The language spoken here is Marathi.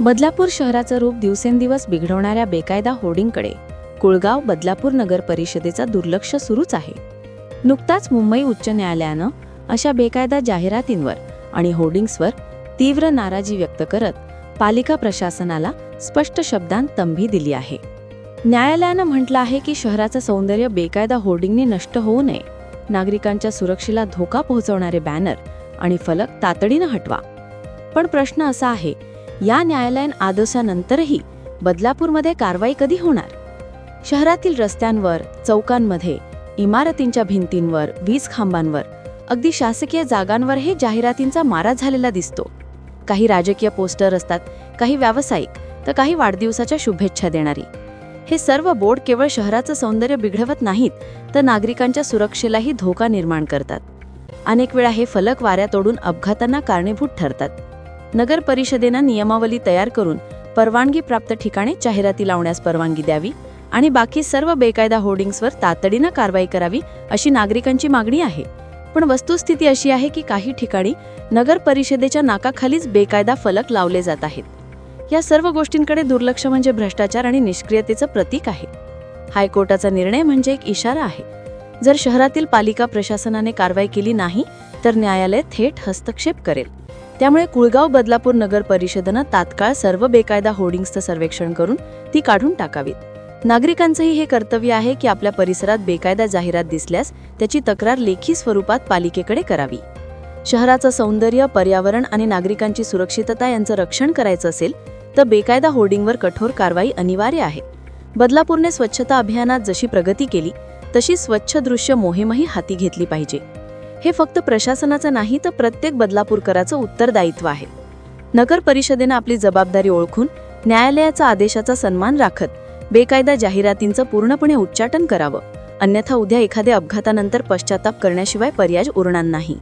बदलापूर शहराचं रूप दिवसेंदिवस बिघडवणाऱ्या बेकायदा होर्डिंगकडे कुळगाव बदलापूर नगर परिषदेचा दुर्लक्ष सुरूच आहे. नुकताच मुंबई उच्च न्यायालयानं अशा बेकायदा जाहिरातींवर आणि होर्डिंग्सवर तीव्र नाराजी व्यक्त करत पालिका प्रशासनाला स्पष्ट शब्दांत तंभी दिली आहे. न्यायालयानं म्हटलं आहे की शहराचं सौंदर्य बेकायदा होर्डिंगने नष्ट होऊ नये. नागरिकांच्या सुरक्षेला धोका पोहोचवणारे बॅनर आणि फलक तातडीनं हटवा. पण प्रश्न असा आहे या न्यायालयीन आदेशानंतरही बदलापूरमध्ये कारवाई कधी होणार? शहरातील रस्त्यांवर चौकांमध्ये इमारतींच्या भिंतींवर वीज खांबांवर अगदी शासकीय जागांवरही जाहिरातींचा मारा झालेला दिसतो. काही राजकीय पोस्टर असतात काही व्यावसायिक तर काही वाढदिवसाच्या शुभेच्छा देणारी. हे सर्व बोर्ड केवळ शहराचं सौंदर्य बिघडवत नाहीत तर नागरिकांच्या सुरक्षेलाही धोका निर्माण करतात. अनेक वेळा हे फलक वाऱ्या तोडून अपघातांना कारणीभूत ठरतात. नगर परिषदेनं नियमावली तयार करून परवानगी प्राप्त ठिकाणी जाहिराती लावण्यास परवानगी द्यावी आणि बाकी सर्व बेकायदा होर्डिंग्सवर तातडीनं कारवाई करावी अशी नागरिकांची मागणी आहे. पण वस्तुस्थिती अशी आहे की काही ठिकाणी नगर परिषदेच्या नाकाखालीच बेकायदा फलक लावले जात आहेत. या सर्व गोष्टींकडे दुर्लक्ष म्हणजे भ्रष्टाचार आणि निष्क्रियतेचं प्रतीक आहे. हायकोर्टाचा निर्णय म्हणजे एक इशारा आहे. जर शहरातील पालिका प्रशासनाने कारवाई केली नाही तर न्यायालय थेट हस्तक्षेप करेल. त्यामुळे कुळगाव बदलापूर नगर परिषदेनं तात्काळ सर्व बेकायदा होर्डिंग्सचं सर्वेक्षण करून ती काढून टाकावीत. नागरिकांचंही हे कर्तव्य आहे की आपल्या परिसरात बेकायदा जाहिरात दिसल्यास त्याची तक्रार लेखी स्वरूपात पालिकेकडे करावी. शहराचं सौंदर्य पर्यावरण आणि नागरिकांची सुरक्षितता यांचं रक्षण करायचं असेल तर बेकायदा होर्डिंगवर कठोर कारवाई अनिवार्य आहे. बदलापूरने स्वच्छता अभियानात जशी प्रगती केली तशी स्वच्छ दृश्य मोहीमही हाती घेतली पाहिजे. हे फक्त प्रशासनाचं नाही तर प्रत्येक बदलापूरकराचं उत्तरदायित्व आहे. नगर परिषदेनं आपली जबाबदारी ओळखून न्यायालयाचा आदेशाचा सन्मान राखत बेकायदा जाहिरातींचं पूर्णपणे उच्चाटन करावं. अन्यथा उद्या एखाद्या अपघातानंतर पश्चाताप करण्याशिवाय पर्याय उरणार नाही.